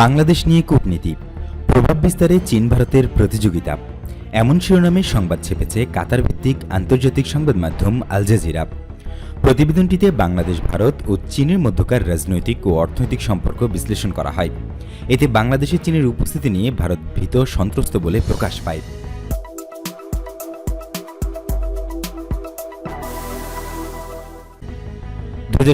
বাংলাদেশ নিয়ে কূটনীতি, প্রভাব বিস্তারে চীন ভারতের প্রতিযোগিতা। এমন শিরোনামে সংবাদ ছেপেছে কাতার ভিত্তিক আন্তর্জাতিক সংবাদ মাধ্যম আল জাজিরা। প্রতিবেদনটিতে বাংলাদেশ, ভারত ও চীনের মধ্যকার রাজনৈতিক ও অর্থনৈতিক সম্পর্ক বিশ্লেষণ করা হয়। এতে বাংলাদেশে চীনের উপস্থিতি নিয়ে ভারত ভীত সন্ত্রস্ত বলে প্রকাশ পায়।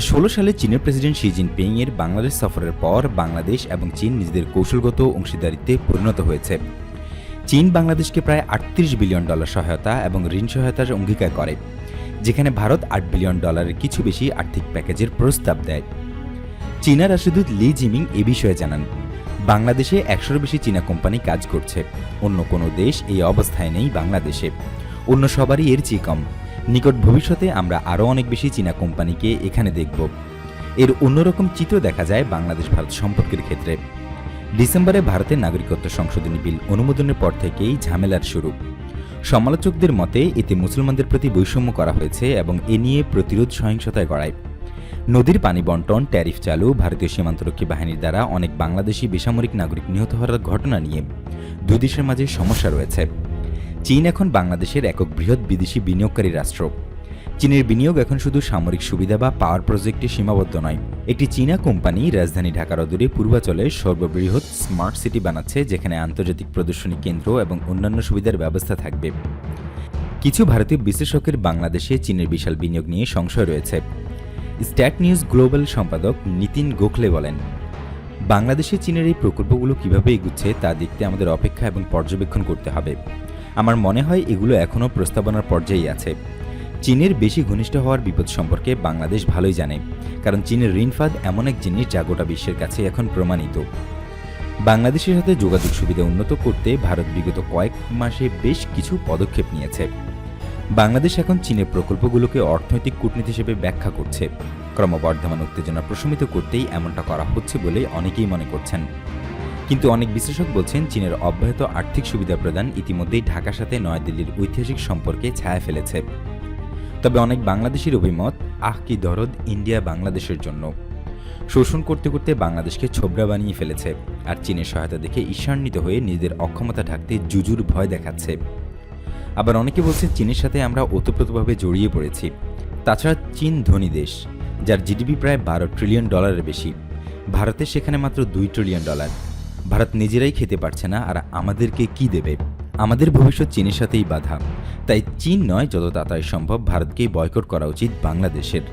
সালে চীনের প্রেসিডেন্ট শি জিনপিং এর বাংলাদেশ সফরের পর বাংলাদেশ এবং চীন নিজেদের কৌশলগত অংশীদারিত্বে পরিণত হয়েছে। চীন বাংলাদেশকে প্রায় আটত্রিশ বিলিয়ন ডলার সহায়তা এবং ঋণ সহায়তার অঙ্গীকার করে, যেখানে ভারত আট বিলিয়ন ডলারের কিছু বেশি আর্থিক প্যাকেজের প্রস্তাব দেয়। চীনা রাষ্ট্রদূত লি জিমিং এ বিষয়ে জানান, বাংলাদেশে একশোর বেশি চীনা কোম্পানি কাজ করছে, অন্য কোনো দেশ এই অবস্থায় নেই বাংলাদেশে, অন্য সবারই এর চেয়ে কম। নিকট ভবিষ্যতে আমরা আরও অনেক বেশি চীনা কোম্পানিকে এখানে দেখব। এর অন্যরকম চিত্র দেখা যায় বাংলাদেশ ভারত সম্পর্কের ক্ষেত্রে। ডিসেম্বরে ভারতের নাগরিকত্ব সংশোধনী বিল অনুমোদনের পর থেকেই ঝামেলার শুরু। সমালোচকদের মতে, এতে মুসলমানদের প্রতি বৈষম্য করা হয়েছে এবং এ নিয়ে প্রতিরোধ সহিংসতায় গড়ায়। নদীর পানি বন্টন, ট্যারিফ চালু, ভারতীয় সীমান্তরক্ষী বাহিনীর দ্বারা অনেক বাংলাদেশি বেসামরিক নাগরিক নিহত হওয়ার ঘটনা নিয়ে দুই দেশের মাঝে সমস্যা রয়েছে। চীন এখন বাংলাদেশের একক বৃহৎ বিদেশি বিনিয়োগকারী রাষ্ট্র। চীনের বিনিয়োগ এখন শুধু সামরিক সুবিধা বা পাওয়ার প্রজেক্টে সীমাবদ্ধ নয়। একটি চীনা কোম্পানি রাজধানী ঢাকার অদূরে পূর্বাচলে সর্ববৃহৎ স্মার্ট সিটি বানাচ্ছে, যেখানে আন্তর্জাতিক প্রদর্শনী কেন্দ্র এবং অন্যান্য সুবিধার ব্যবস্থা থাকবে। কিছু ভারতীয় বিশ্লেষকের বাংলাদেশে চীনের বিশাল বিনিয়োগ নিয়ে সংশয় রয়েছে। স্ট্যাট নিউজ গ্লোবাল সম্পাদক নিতিন গোখলে বলেন, বাংলাদেশে চীনের এই প্রকল্পগুলো কীভাবে এগুচ্ছে তা দেখতে আমাদের অপেক্ষা এবং পর্যবেক্ষণ করতে হবে। আমার মনে হয় এগুলো এখনও প্রস্তাবনার পর্যায়ে আছে। চীনের বেশি ঘনিষ্ঠ হওয়ার বিপদ সম্পর্কে বাংলাদেশ ভালোই জানে, কারণ চীনের ঋণফাদ এমন এক জিনিস যা গোটা বিশ্বের কাছে এখন প্রমাণিত। বাংলাদেশের সাথে যোগাযোগ সুবিধা উন্নত করতে ভারত বিগত কয়েক মাসে বেশ কিছু পদক্ষেপ নিয়েছে। বাংলাদেশ এখন চীনের প্রকল্পগুলোকে অর্থনৈতিক কূটনীতি হিসেবে ব্যাখ্যা করছে। ক্রমবর্ধমান উত্তেজনা প্রশমিত করতেই এমনটা করা হচ্ছে বলে অনেকেই মনে করছেন। কিন্তু অনেক বিশ্লেষক বলছেন চীনের অব্যাহত আর্থিক সুবিধা প্রদান ইতিমধ্যেই ঢাকার সাথে নয়াদিল্লির ঐতিহাসিক সম্পর্কে ছায়া ফেলেছে। তবে অনেক বাংলাদেশের অভিমত, আহ, কি দরদ ইন্ডিয়া বাংলাদেশের জন্য। শোষণ করতে করতে বাংলাদেশকে ছোবরা বানিয়ে ফেলেছে আর চীনের সহায়তা দেখে ঈর্ষান্বিত হয়ে নিজেদের অক্ষমতা ঢাকতে জুজুর ভয় দেখাচ্ছে। আবার অনেকে বলছে চীনের সাথে আমরা ওতপ্রোতভাবে জড়িয়ে পড়েছি। তাছাড়া চীন ধনী দেশ, যার জিডিপি প্রায় বারো ট্রিলিয়ন ডলারের বেশি। ভারতের সেখানে মাত্র দুই ট্রিলিয়ন ডলার। ভারত নিজেরাই খেতে পারছে না, আর আমাদেরকে কি দেবে? আমাদের ভবিষ্যৎ চীনের সাথেই বাধা। তাই চীন নয় যত তাড়াতাড়ি সম্ভব ভারতকেই বয়কট করা উচিত বাংলাদেশের।